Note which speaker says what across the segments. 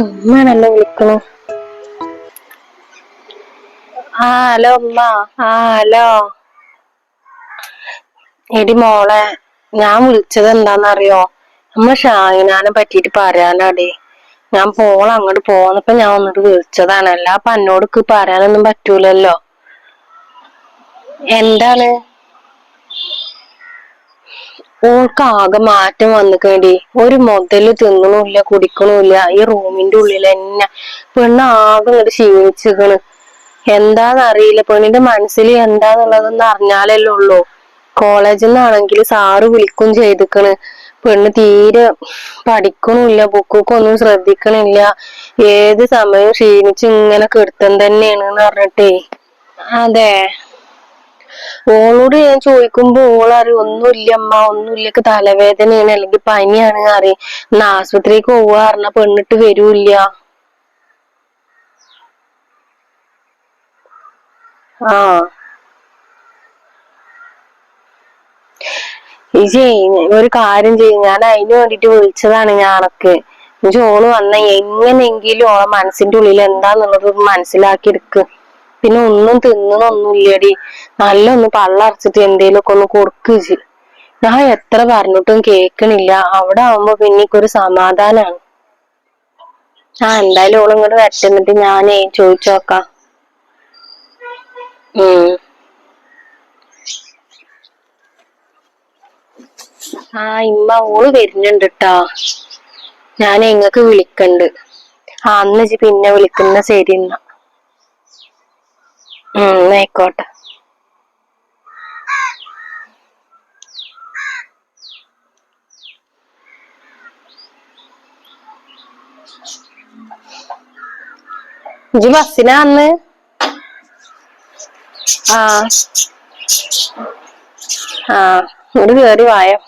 Speaker 1: ഉമ്മയാണല്ലോ വിളിക്കണു. ആ ഹലോ ഉമ്മ. ആ ഹലോ. എടി മോളെ ഞാൻ വിളിച്ചത് എന്താന്നറിയോ? നമ്മ ഷാഹിനാനെ പറ്റിട്ട് പറയാനാടേ. ഞാൻ പോള അങ്ങോട്ട് പോന്നപ്പോ ഞാൻ വന്നിട്ട് വിളിച്ചതാണ്. അല്ല അപ്പൊ എന്നോട് പറയാനൊന്നും പറ്റൂലല്ലോ. എന്താണ്? ഓൾക്ക് ആകെ മാറ്റം വന്നിക്കേണ്ടി. ഒരു മുതൽ തിന്നണമില്ല കുടിക്കണമില്ല ഈ റൂമിന്റെ ഉള്ളിൽ തന്നെ പെണ്ണ് ആകെ ഇങ്ങോട്ട് ക്ഷീണിച്ചിക്കണ് എന്താന്നറിയില്ല. പെണ്ണിന്റെ മനസ്സിൽ എന്താന്നുള്ളതെന്ന് അറിഞ്ഞാലല്ലേ ഉള്ളൂ. കോളേജിൽ നിന്നാണെങ്കിൽ സാറ് വിളിക്കും ചെയ്തിക്കണ്. പെണ്ണ് തീരെ പഠിക്കണില്ല ബുക്കൊന്നും ശ്രദ്ധിക്കണില്ല. ഏത് സമയം ക്ഷീണിച്ച് ഇങ്ങനെ കിടത്തം തന്നെയാണ് പറഞ്ഞിട്ടേ. അതെ. ഓളോട് ഞാൻ ചോദിക്കുമ്പോ ഓളറിയും ഒന്നുമില്ല അമ്മ ഒന്നുമില്ല തലവേദനയാണ് അല്ലെങ്കിൽ പനിയാണ് അറി എന്നാ ആശുപത്രിക്ക് പോവാ പറഞ്ഞ പെണ്ണിട്ട് വരൂല്ല. ആ. ഇജേ ഒരു കാര്യം ചെയ്യും ഞാൻ അതിന് വേണ്ടിട്ട് വിളിച്ചതാണ് ഞാനൊക്കെ ഓൾ വന്ന എങ്ങനെയെങ്കിലും ഓളെ മനസ്സിന്റെ ഉള്ളിൽ എന്താന്നുള്ളത് മനസ്സിലാക്കി എടുക്ക്. പിന്നെ ഒന്നും തിന്നണൊന്നുമില്ലടി. നല്ല ഒന്ന് പള്ളറച്ചിട്ട് എന്തേലൊക്കെ ഒന്ന് കൊടുക്ക് ഞാൻ എത്ര പറഞ്ഞിട്ടും കേക്കണില്ല. അവിടെ ആവുമ്പോ പിന്നെ ഒരു സമാധാനാണ്. ആ എന്തായാലും ഓൾ ഇങ്ങോട്ട് വരട്ടെന്നിട്ട് ഞാനേ ചോദിച്ചു നോക്കാം. ആ ഇമ്മ ഓൾ വരുന്നുണ്ട് കേട്ടോ ഞാൻ ഇങ്ങക്ക് വിളിക്കണ്ട്. ആ അന്ന് പിന്നെ വിളിക്കുന്ന ശരി എന്നാ. ആയിക്കോട്ടെ. ഇജ്ജ് ബസ്സിനാ അന്ന്? ആ. ആ ഇങ്ങോട്ട് കേറി വായോ?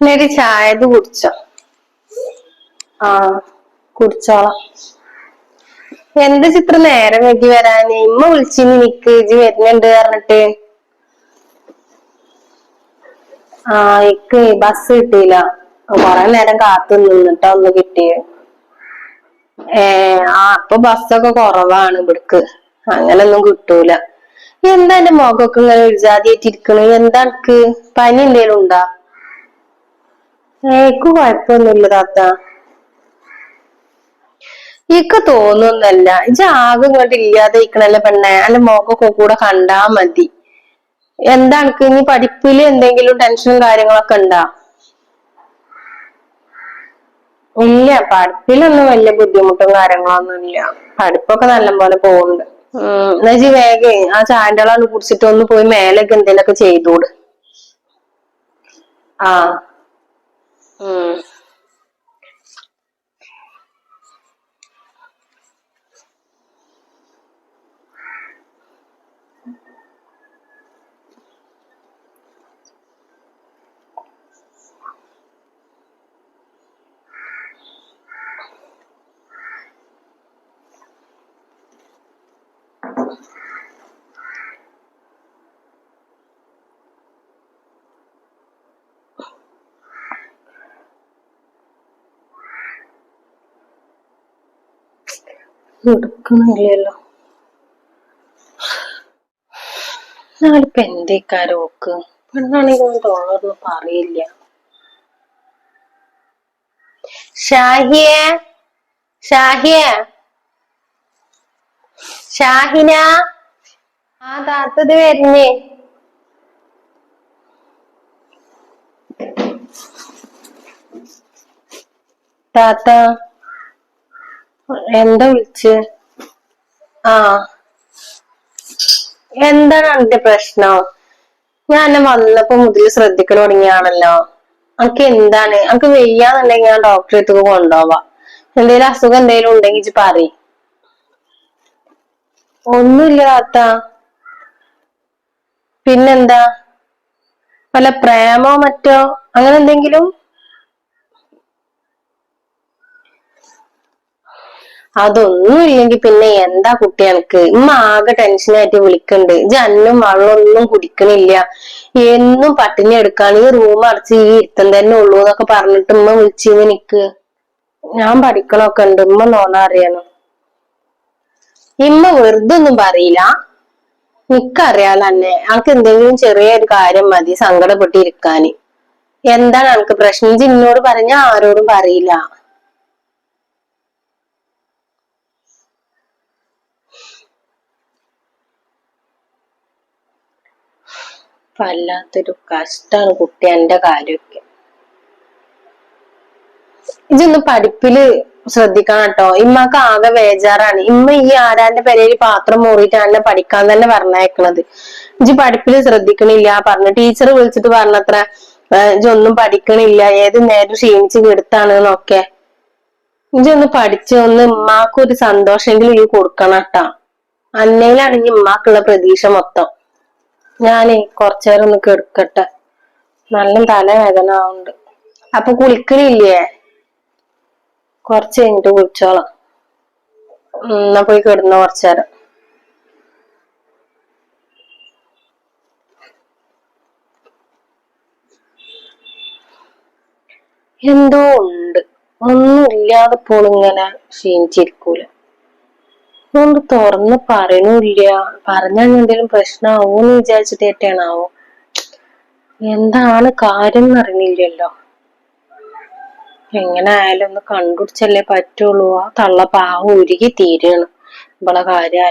Speaker 1: എന്നൊരു ചായത് കുടിച്ചോ? ആ കുടിച്ചോളാം. എന്ത് ചിത്രം നേരം വൈകി വരാന്? ഇമ്മ വിളിച്ചിന് നിക്ക് ഇജ് വരുന്നുണ്ട് പറഞ്ഞിട്ട്. ആ ഇക്ക് ബസ് കിട്ടിയില്ല. കൊറേ നേരം കാത്തു നിന്നിട്ടാ ഒന്ന് കിട്ടിയത് ഏ ആ അപ്പൊ ബസ്സൊക്കെ കുറവാണ് ഇവിടക്ക്. അങ്ങനൊന്നും കിട്ടൂല. എന്താ എന്റെ മുഖമൊക്കെ ഇങ്ങനെ എഴുതാതിയായിട്ടിരിക്കണ് എന്താ എനിക്ക് പനി എന്തേലും ഉണ്ടാ? ഏക്ക് കുഴപ്പമൊന്നുമില്ല താത്ത. എനിക്ക് തോന്നുന്നല്ല. ഇജ്ജ് ആകെ ഇങ്ങോട്ട് ഇല്ലാതെ ഇരിക്കണല്ലേ പെണ്ണെ. അല്ലെ മോക്കൊക്കെ കൂടെ കണ്ടാ മതി. എന്താ എനക്ക് ഇനി പഠിപ്പിൽ എന്തെങ്കിലും ടെൻഷനും കാര്യങ്ങളൊക്കെ ഉണ്ടാ? ഇല്ല പഠിപ്പിലൊന്നും വലിയ ബുദ്ധിമുട്ടും കാര്യങ്ങളൊന്നും ഇല്ല. പഠിപ്പൊക്കെ നല്ലപോലെ പോകുന്നുണ്ട് ഉം എന്നാ ഇജ്ജ് വേഗേ ആ അളവ് കുടിച്ചിട്ട് ഒന്ന് പോയി മേലൊക്കെ എന്തെങ്കിലുമൊക്കെ ചെയ്തോട്. ആ. ഉം എടുക്കണില്ലല്ലോ ഞാനിപ്പോ എന്തേക്കാരോക്ക് പെണ്ണാണെങ്കിൽ തൊള്ളൊന്നും പറയില്ല. ഷാഹിന ആ താത്തത് വരുന്നേ. താത്ത. എന്താ വിളിച്ച്? ആ. എന്താണ് അതിന്റെ പ്രശ്നം? ഞാൻ എന്നെ വന്നപ്പോ മുതൽ ശ്രദ്ധിക്കൽ തുടങ്ങിയാണല്ലോ. അനക്ക് എന്താണ്? അനക്ക് വെയ്യാന്നുണ്ടെങ്കിൽ ഞാൻ ഡോക്ടറെ അടുത്ത് കൊണ്ടുപോവാ എന്തേലും അസുഖം എന്തേലും ഉണ്ടെങ്കിൽ പറ ഒന്നുമില്ല താത്ത. പിന്നെന്താ? വല്ല പ്രേമോ മറ്റോ? അങ്ങനെ എന്തെങ്കിലും? അതൊന്നും ഇല്ലെങ്കിൽ പിന്നെ എന്താ കുട്ടി എനിക്ക്? ഉമ്മ ആകെ ടെൻഷനായിട്ട് വിളിക്കണ്ട്. ജന്നും വെള്ളമൊന്നും കുടിക്കണില്ല. എന്നും പട്ടിണി എടുക്കാണ്. ഈ റൂം അടച്ച് ഈ ഇരുത്തം തന്നെ ഉള്ളൂ എന്നൊക്കെ പറഞ്ഞിട്ട് ഉമ്മ വിളിച്ചിന്ന് നിക്ക് ഞാൻ പഠിക്കണൊക്കെ ഉണ്ട്. ഉമ്മ നോണ അറിയണം ഇമ്മ വെറുതെ ഒന്നും പറയില്ല. നിക്കറിയാലോ തന്നെ അനക്ക് എന്തെങ്കിലും ചെറിയൊരു കാര്യം മതി സങ്കടപ്പെട്ടിരിക്കാന്. എന്താണ് അനക്ക് പ്രശ്നം? ഇജ്ജ് എന്നോട് പറഞ്ഞ ആരോടും പറയില്ല. വല്ലാത്തൊരു കഷ്ടാണ് കുട്ടി എന്റെ കാര്യമൊക്കെ. ഇതൊന്ന് പഠിപ്പിൽ ശ്രദ്ധിക്കണം കേട്ടോ. ഇമ്മക്ക് ആകെ വേജാറാണ് ഇമ്മ ഈ ആരാന്റെ പെരയിൽ പാത്രം മൂറിയിട്ടാണ് പഠിക്കാൻ തന്നെ പറഞ്ഞേക്കണത് ഇജ്ജ് പഠിപ്പിൽ ശ്രദ്ധിക്കണില്ല. പറഞ്ഞു ടീച്ചർ വിളിച്ചിട്ട് പറഞ്ഞത്ര ഇജൊന്നും പഠിക്കണില്ല. ഏത് നേരം ക്ഷീണിച്ച് കെടുത്താണ് എന്നൊക്കെ ഇജൊന്ന് പഠിച്ച് ഒന്ന് ഇമ്മാക്കൊരു സന്തോഷമെങ്കിലും ഈ കൊടുക്കണം കേട്ടോ. അന്നയിലാണെങ്കിൽ ഉമ്മാക്കുള്ള പ്രതീക്ഷ മൊത്തം. ഞാനേ കുറച്ചേരം ഒന്ന് കെടുക്കട്ടെ. നല്ല തലവേദന ആവുന്നുണ്ട്. അപ്പൊ കുളിക്കണില്ലേ കുറച്ച് കഴിഞ്ഞിട്ട് കുളിച്ചോളാം. എന്നാ പോയി കിടന്ന കുറച്ചേരം. എന്തോ ഉണ്ട്. ഒന്നും ഇല്ലാതെ പോളിങ്ങനെ ക്ഷീണിച്ചിരിക്കൂല. അതുകൊണ്ട് തുറന്ന് പറയണില്ല. പറഞ്ഞാൽ എന്തെങ്കിലും പ്രശ്നമാവൂന്ന് വിചാരിച്ചിട്ട് ഏറ്റയാണാവോ എന്താണ് കാര്യം എന്നറിയണില്ലല്ലോ എങ്ങനെ ആയാലും ഒന്ന് കണ്ടുപിടിച്ചല്ലേ പറ്റുള്ളൂ. ആ തള്ള പാവം ഉരുകി തീരാണ്. ഇവളെ കാര്യം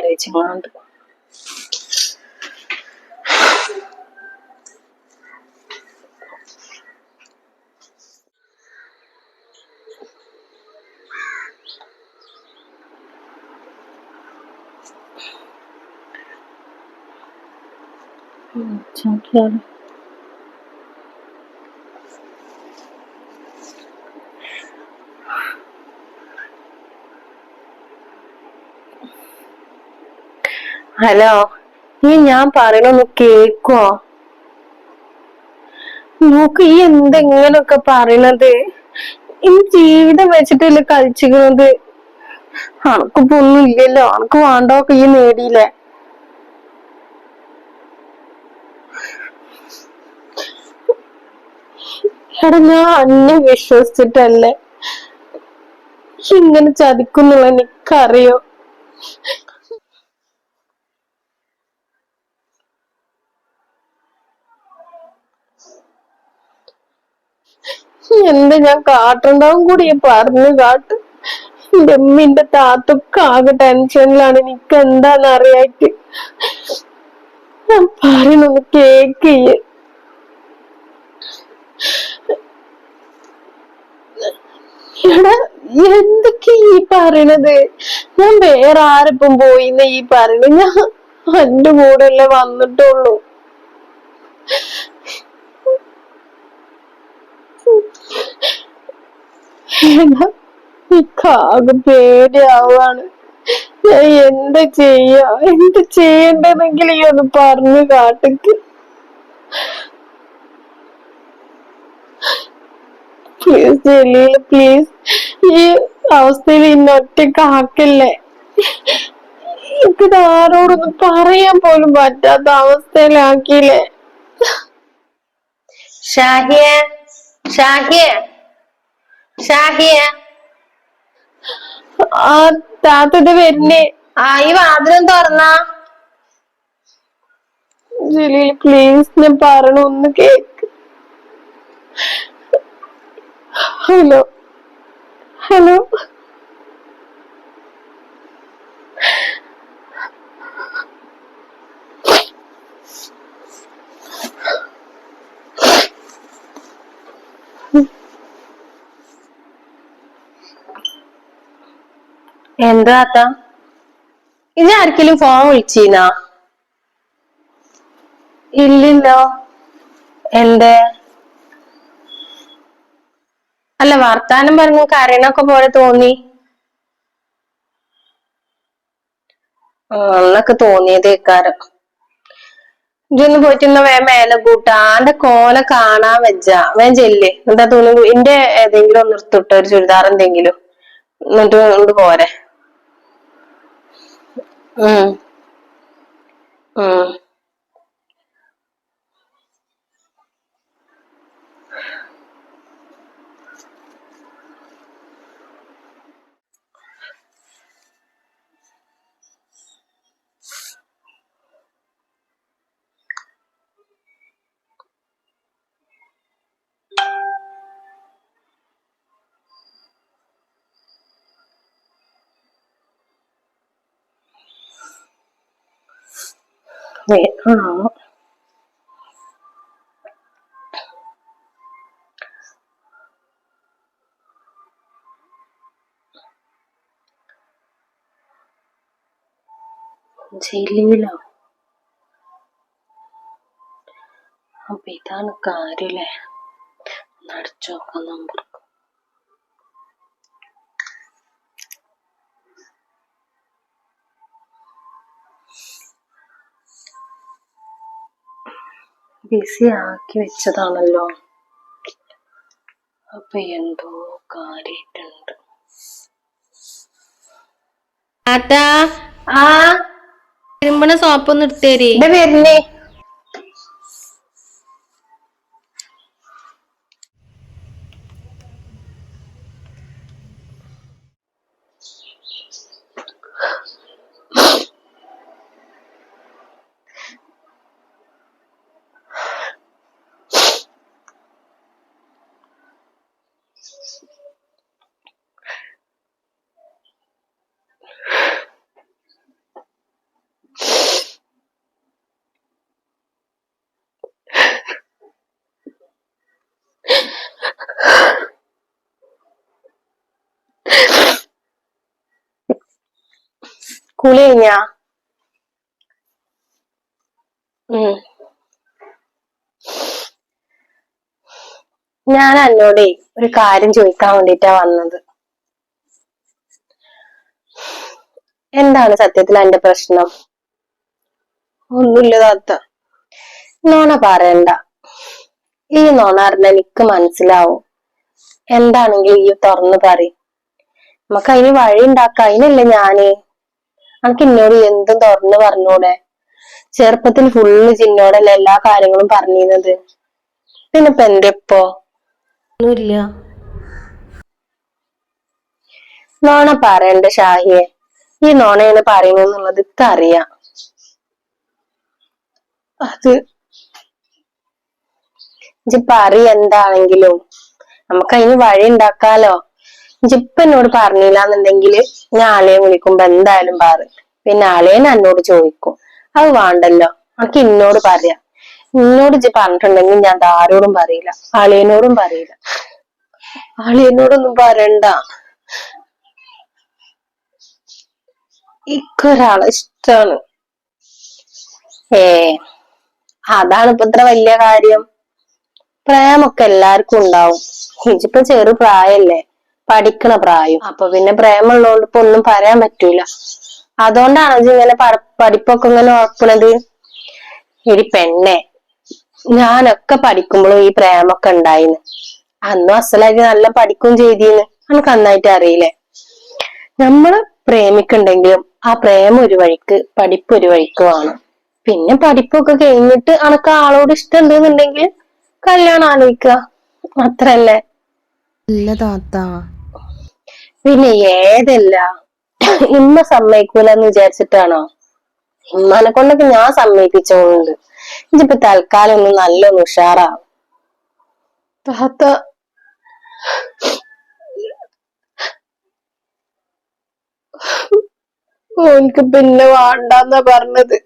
Speaker 1: ആലോചിച്ചങ്ങാണ്ട് നീ ഹലോ. ഈ ഞാൻ പറയണൊന്ന് കേക്കോ? നോക്ക് ഈ എന്തെങ്ങനൊക്കെ പറയണത്. ഈ ജീവിതം വെച്ചിട്ടല്ലേ കളിച്ചിരുന്നത് അനക്കിപ്പോ ഒന്നും ഇല്ലല്ലോ. അനക്ക് വേണ്ടൊക്കെ ഈ നേടിയില്ലേ? എടാ ഞാൻ അന്നെ വിശ്വസിച്ചിട്ടല്ലേ? ഇങ്ങനെ ചതിക്കുന്നുള്ള എനിക്കറിയോ? എന്താ ഞാൻ കാട്ടുണ്ടാവും കൂടി പറഞ്ഞു കാട്ട്. എന്റെ അമ്മിന്റെ താത്തൊക്കെ ആകെ ടെൻഷനിലാണ് എനിക്ക് എന്താന്ന് അറിയായിട്ട് ഞാൻ പറയണൊന്ന് കേക്ക് ചെയ്യ്. എടാ എന്തൊക്കെ ഈ പറയണത്? ഞാൻ വേറെ ആരിപ്പം പോയിന്ന് ഈ പറയണത്? ഞാൻ എന്റെ കൂടെ അല്ലേ വന്നിട്ടുള്ളൂ. എടാ എനിക്കാകെ പേടിയാവാണ്. ഞാൻ എന്താ ചെയ്യാ? എന്ത് ചെയ്യണ്ടെന്നെങ്കിലും ഈ ഒന്ന് പറഞ്ഞു കാട്ടിക്ക് പ്ലീസ് ജലീല പ്ലീസ് ഈ അവസ്ഥയിൽ ഇന്നെ ഒറ്റക്കാക്കല്ലേ എനിക്കിത് ആരോടൊന്നും പറയാൻ പോലും പറ്റാത്ത അവസ്ഥയിലാക്കിയില്ലേ? ഷാഹിയ ഷാഹിയ ഷാഹിയ. ആ താത്തത് വരുന്നേ. ആ ഈ വാതിലും തുറന്നാ. ജലീൽ പ്ലീസ് ഞാൻ പറയണ ഒന്ന് കേക്ക്. ഹലോ ഹലോ എന്താ താത്ത? ആർക്കെങ്കിലും ഫോൺ വിളിച്ചീനാ? ഇല്ലല്ലോ. എന്തേ? അല്ല വർത്താനം പറഞ്ഞു കരയണൊക്കെ പോലെ തോന്നി. അന്നൊക്കെ തോന്നിയതേക്കാരം. ഇജൊന്ന് പോയിട്ട് ഇന്ന് വേ മേലെ കൂട്ടാ. ആന്റെ കോല കാണാൻ വെച്ചാ വേ ചെല്ലേ. എന്താ തോന്നുന്നു? എന്റെ ഏതെങ്കിലും ഒന്ന് എടുത്തിട്ടോ ഒരു ചുരിദാർ എന്തെങ്കിലും. എന്നിട്ട് കൊണ്ട് പോരെ. ഉം ഉം വേ- ആണോ ജലീലോ അപ്പൊ ഇതാണ് കാര്യല്ലേ? അടിച്ചു നോക്കാം നമ്പർ ബിസി ആക്കി വെച്ചതാണല്ലോ അപ്പൊ എന്തോ കാര്യായിട്ടുണ്ട്.
Speaker 2: ആട്ടാ
Speaker 1: ആ?
Speaker 2: തിരുമ്പണ സോപ്പൊന്ന് എടുത്തേരി
Speaker 1: വരുന്നേ. കുളി ഉം. ഞാൻ എന്നോടേ ഒരു കാര്യം ചോദിക്കാൻ വേണ്ടിട്ടാ വന്നത്. എന്താണ് സത്യത്തിൽ എന്റെ പ്രശ്നം? ഒന്നുമില്ല താത്ത. നോണ പറയണ്ട. ഈ നോണ അറിഞ്ഞ എനിക്ക് മനസ്സിലാവും. എന്താണെങ്കിലും ഈ തുറന്നു പറയും. നമുക്ക് അതിന് വഴി ഉണ്ടാക്കാം. അതിനല്ലേ ഞാൻ അനക്ക് എന്നോട് എന്തും തുറന്നു പറഞ്ഞൂടെ? ചെറുപ്പത്തിൽ ഫുള്ള് ചിന്നോടല്ലേ എല്ലാ കാര്യങ്ങളും പറഞ്ഞിരുന്നത്. പിന്നെ ഇപ്പൊ എന്തെപ്പോ?
Speaker 2: ഒന്നുമില്ല.
Speaker 1: നോണ പറയണ്ട ഷാഹിയെ. ഈ നോണയാണ് പറയുന്നുള്ളത് ഇക്ക് അറിയാം. അത് ഇജ്ജ് പറ എന്താണെങ്കിലും. നമുക്ക് അതിന് വഴി ഉണ്ടാക്കാലോ. ഇജ്ജിപ്പ എന്നോട് പറഞ്ഞില്ല എന്നുണ്ടെങ്കിൽ ഞാൻ ആളെയും വിളിക്കുമ്പോ എന്തായാലും പറ. പിന്നെ ആളെയും എന്നോട് ചോദിക്കും. അത് വേണ്ടല്ലോ. എനിക്ക് ഇന്നോട് പറയാം. ഇന്നോട് ജി പറഞ്ഞിട്ടുണ്ടെങ്കിൽ ഞാൻ ആരോടും പറയില്ല. ആളിയനോടും പറയില്ല. ആളിയനോടൊന്നും പറയണ്ട. ഇക്കൊരാളെ ഇഷ്ടാണ്. ഏ അതാണ് ഇപ്പൊ ഇത്ര വലിയ കാര്യം. പ്രേമൊക്കെ എല്ലാവർക്കും ഉണ്ടാവും. ഇജിപ്പോ ചെറു പ്രായല്ലേ? പഠിക്കണ പ്രായം. അപ്പൊ പിന്നെ പ്രേമുള്ളതുകൊണ്ട് ഇപ്പൊ ഒന്നും പറയാൻ പറ്റൂല. അതുകൊണ്ടാണ് ഇജ്ജ് ഇങ്ങനെ പഠിപ്പൊക്കെ ഇങ്ങനെ ഉറപ്പണത് ഇനി പെണ്ണെ ഞാനൊക്കെ പഠിക്കുമ്പോഴും ഈ പ്രേമൊക്കെ ഉണ്ടായിന്ന് അന്നും അസലായിട്ട് നല്ല പഠിക്കും ചെയ്തീന്ന് നമുക്ക് നന്നായിട്ട് അറിയില്ലേ? നമ്മൾ പ്രേമിക്കുണ്ടെങ്കിലും ആ പ്രേമം ഒരു വഴിക്ക് പഠിപ്പ് ഒരു വഴിക്ക് വേണം. പിന്നെ പഠിപ്പൊക്കെ കഴിഞ്ഞിട്ട് അനക്ക് ആളോട് ഇഷ്ടം ഉണ്ടെന്നുണ്ടെങ്കിൽ കല്യാണം ആലോചിക്കുക അത്രല്ലേ
Speaker 2: ഇല്ല താത്ത.
Speaker 1: പിന്നെ ഏതല്ല? ഇമ്മ സമ്മതിക്കൂലെന്ന് വിചാരിച്ചിട്ടാണോ? ഇമ്മാനെ കൊണ്ടൊക്കെ ഞാൻ സമ്മതിപ്പിച്ചോണ്ട് ഇതിപ്പോ തൽക്കാലം ഒന്ന് നല്ലൊന്ന് ഉഷാറാവും. താത്ത. ഓനിക്ക് പിന്നെ വേണ്ടെന്നാ പറഞ്ഞത്.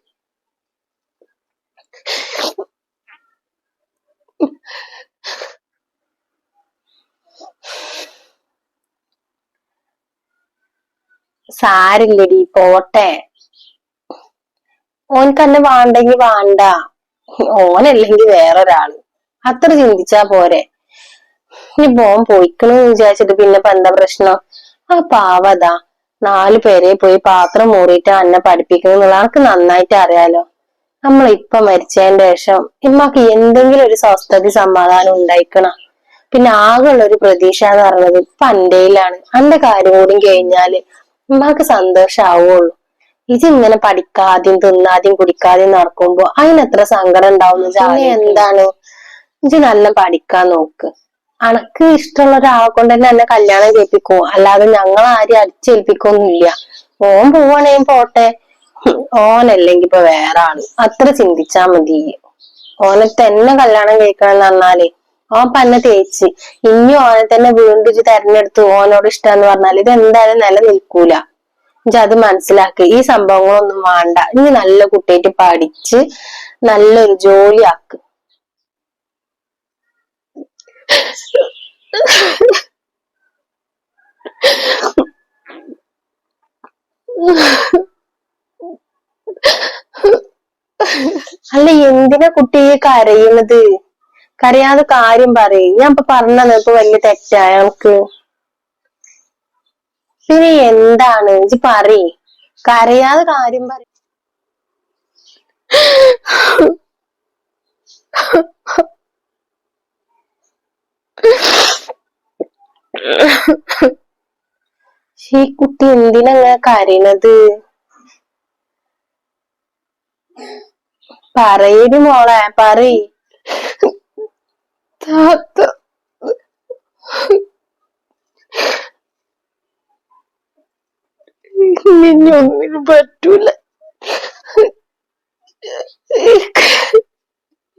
Speaker 1: സാരില്ലടി പോട്ടെ. ഓൻക്ക് എന്നെ വേണ്ടെങ്കി വേണ്ട. ഓനല്ലെങ്കിൽ വേറൊരാൾ. അത്ര ചിന്തിച്ചാ പോരെ. ഇനി പോൻ പോയിക്കണെന്ന് വിചാരിച്ചിട്ട് പിന്നെ ഇപ്പൊ എന്താ പ്രശ്നം? ആ പാവതാ നാല് പേരെ പോയി പാത്രം മൂറിയിട്ട് അന്നെ പഠിപ്പിക്കുന്നുള്ള എനിക്ക് നന്നായിട്ട് അറിയാലോ. നമ്മൾ ഇപ്പൊ മരിച്ചതിന്റെ ശേഷം ഇമ്മക്ക് എന്തെങ്കിലും ഒരു സ്വസ്ഥത സമാധാനം ഉണ്ടായിക്കണം. പിന്നെ ആകെയുള്ള ഒരു പ്രതീക്ഷ എന്ന് പറയുന്നത് ഇപ്പൊ അന്റെയിലാണ്. അന്റെ കാര്യം കൂടി കഴിഞ്ഞാൽ ഉമ്മാക്ക് സന്തോഷാവുള്ളൂ. ഇങ്ങനെ പഠിക്കാതെയും തിന്നാതെയും കുടിക്കാതെയും നടക്കുമ്പോ അതിനെത്ര സങ്കടം ഉണ്ടാവും എന്താണ്? ഇജ് നല്ല പഠിക്കാൻ നോക്ക്. അനക്ക് ഇഷ്ടമുള്ള ഒരാളെ കൊണ്ട് തന്നെ എന്നെ കല്യാണം ചെയ്യിപ്പിക്കും അല്ലാതെ ഞങ്ങൾ ആരും അടിച്ചേൽപ്പിക്കൊന്നുമില്ല. ഓൻ പോവാണെങ്കിൽ പോട്ടെ. ഓനല്ലെങ്കി ഓനല്ലെങ്കിൽ ഇപ്പൊ വേറെ ആൾ. അത്ര ചിന്തിച്ചാ മതി. ഓനെ തന്നെ കല്യാണം കഴിക്കണം എന്ന് പറഞ്ഞാലേ ഓൻ പന്ന തേച്ച്. ഇനി ഓനെ തന്നെ വീണ്ടും തെരഞ്ഞെടുത്ത് ഓനോട് ഇഷ്ടമെന്ന് പറഞ്ഞാൽ ഇത് എന്തായാലും നിലനിൽക്കൂല. നിൽക്കൂല അത് മനസ്സിലാക്കി. ഈ സംഭവങ്ങളൊന്നും വേണ്ട. ഇനി നല്ല കുട്ടിയായിട്ട് പഠിച്ച് നല്ലൊരു ജോലി ആക്ക്. അല്ല എന്തിനാ കുട്ടിയെ കരയുന്നത്? കരയാതെ കാര്യം പറയും. ഞാൻ ഇപ്പൊ പറഞ്ഞത് ഇപ്പൊ വലിയ തെറ്റായ നമുക്ക്. പിന്നെ എന്താണ്? ഇജ്ജ് പറയ്. കരയാതെ കാര്യം പറ ഈ കുട്ടി എന്തിനാ കരയണത്? പറയടി മോളെ പറയ്. താത്ത. ഒന്നിനു പറ്റൂല.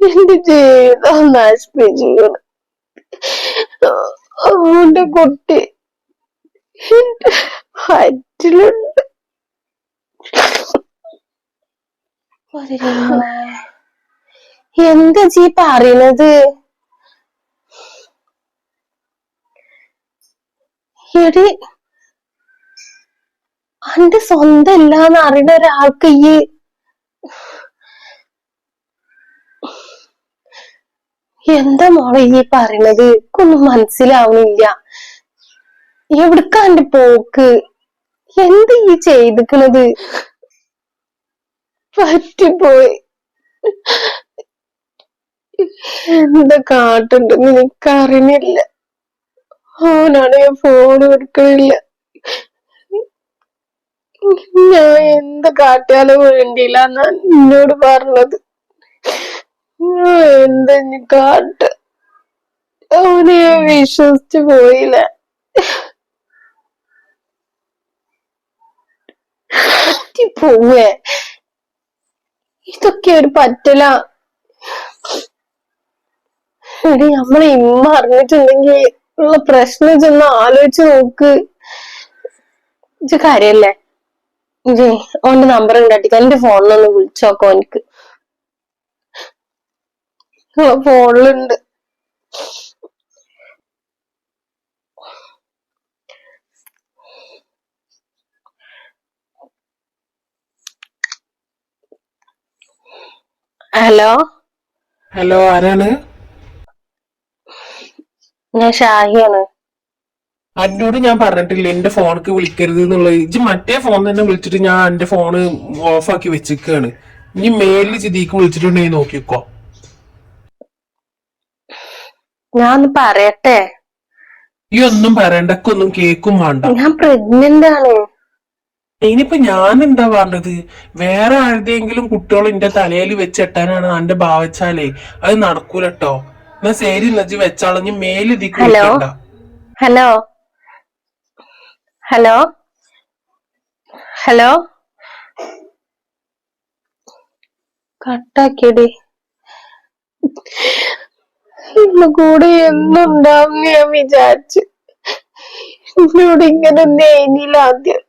Speaker 1: എന്റെ ജീവിതം നശിപ്പിച്ചിരിക്കണം അവന്റെ കുട്ടി എന്റെ ഹറ്റിലുണ്ട് എന്താ ജീ പറയണത് എടി അന്റെ സ്വന്തം ഇല്ലാന്ന് അറിയുന്ന ഒരാൾക്ക് ഈ എന്താ മോളെ ഈ പറയണത്? എനിക്കൊന്നും മനസ്സിലാവുന്നില്ല. എവിടുക്കാ എന്റെ പോക്ക്? എന്ത് ഈ ചെയ്തിക്കണത്? പറ്റിപ്പോയി. എന്താ കാട്ടുണ്ടെന്ന് എനിക്കറിഞ്ഞില്ല ഓനാണെങ്കിൽ ഫോൺ എടുക്കണില്ല. ഞാൻ എന്ത് കാട്ടിയാലും വേണ്ടിയില്ല എന്നാ എന്നോട് പറഞ്ഞത്. ഞാൻ എന്താ കാട്ട. അവനെ ഞാൻ വിശ്വസിച്ചു പോയില്ല. പോവേ ഇതൊക്കെ ഒരു പറ്റല. നമ്മളെ ഇമ്മ അറിഞ്ഞിട്ടുണ്ടെങ്കിൽ ഉള്ള പ്രശ്നം ചെന്ന് ആലോചിച്ച് നോക്ക്. ഇജ്ജ് കാര്യല്ലേ? ഇജ്ജ് ഓന്റെ നമ്പർ ഉണ്ടാട്ടിക്ക എന്റെ ഫോണിലൊന്ന് വിളിച്ചോക്കോ എനിക്ക് ഫോണിലുണ്ട് ഹലോ?
Speaker 3: ഹലോ ആരാണ്?
Speaker 1: ഞാൻ ഷാഹിയാണ്.
Speaker 3: അന്നോട് ഞാൻ പറഞ്ഞിട്ടില്ല എന്റെ ഫോണിക്ക് വിളിക്കരുത് എന്നുള്ളത്. ഇജ്ജ് മറ്റേ ഫോൺ തന്നെ വിളിച്ചിട്ട് ഞാൻ എന്റെ ഫോണ് ആക്കി വെച്ചിരിക്കാണ്. ഇനി മേലിൽ ചിതിക്ക് വിളിച്ചിട്ടുണ്ടെങ്കിൽ നോക്കിക്കോ.
Speaker 1: ഞാൻ ഒന്ന് പറയട്ടെ?
Speaker 3: ഈ ഒന്നും പറയണ്ടക്കൊന്നും കേക്കും വേണ്ട.
Speaker 1: ഞാൻ പ്രഗ്നന്റ് ആണ്.
Speaker 3: ഇനിയിപ്പോ ഞാൻ എന്താ പറഞ്ഞത്? വേറെ ആരുടെയെങ്കിലും കുട്ടികൾ എന്റെ തലയിൽ വെച്ചെട്ടാനാണ് എന്റെ ഭാവിച്ചാലേ അത് നടക്കൂലട്ടോ. എന്നാ ശരി നജ് വെച്ചാളഞ്ഞ് മേലിൽ
Speaker 1: ഹലോ? ഹലോ ഹലോ ഹലോ കട്ടാക്കിയടി. ഇന്ന് കൂടെ എന്നുണ്ടാവും ഞാൻ വിചാരിച്ചു. എന്നോട് ഇങ്ങനെ നെയ്നില്ല ആദ്യം.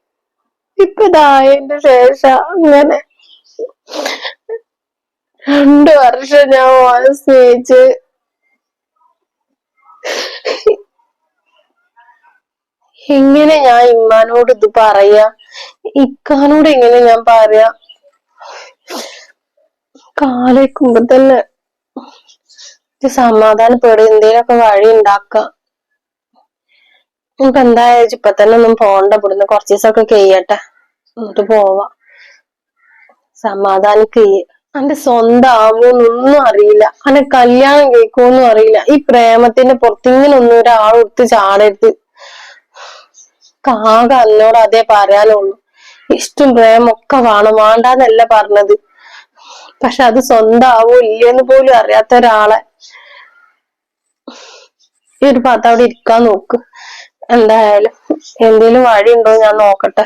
Speaker 1: ഇപ്പൊ ഇതായതിന്റെ ശേഷം അങ്ങനെ. രണ്ടു വർഷം ഞാൻ ഓനെ സ്നേഹിച്ച് എങ്ങനെ ഞാൻ ഇമ്മാനോട് ഇത് പറയാ. ഇക്കാനോട് എങ്ങനെ ഞാൻ പറയാ. കാലേക്കുമ്പോ തന്നെ സമാധാനപ്പെടും എന്തേലൊക്കെ വഴി ഉണ്ടാക്കാം നമുക്ക് എന്തായാലും ഇപ്പൊ തന്നെ ഒന്നും പോണ്ട. ഇവിടുന്ന് കുറച്ച് ദിവസമൊക്കെ കഴിയട്ടെ. എന്നിട്ട് പോവാ. സമാധാനിക്ക് അന്റെ സ്വന്തം ആവുമെന്നൊന്നും അറിയില്ല. അന്റെ കല്യാണം കേൾക്കുമെന്നും അറിയില്ല. ഈ പ്രേമത്തിന്റെ പുറത്തിങ്ങനെ ഒന്നും ഒരാളെടുത്ത് ചാടരുത്. കാക അന്നോട് അതേ പറയാനുള്ളൂ. ഇഷ്ടം പ്രേമൊക്കെ വേണം വേണ്ടെന്നല്ല പറഞ്ഞത്. പക്ഷെ അത് സ്വന്തമാവോ ഇല്ലെന്ന് പോലും അറിയാത്ത ഒരാളെ. ഈ ഒരു പാത്ത അവിടെ ഇരിക്കാൻ നോക്ക്. എന്തായാലും എന്തേലും വഴി ഉണ്ടോ ഞാൻ നോക്കട്ടെ.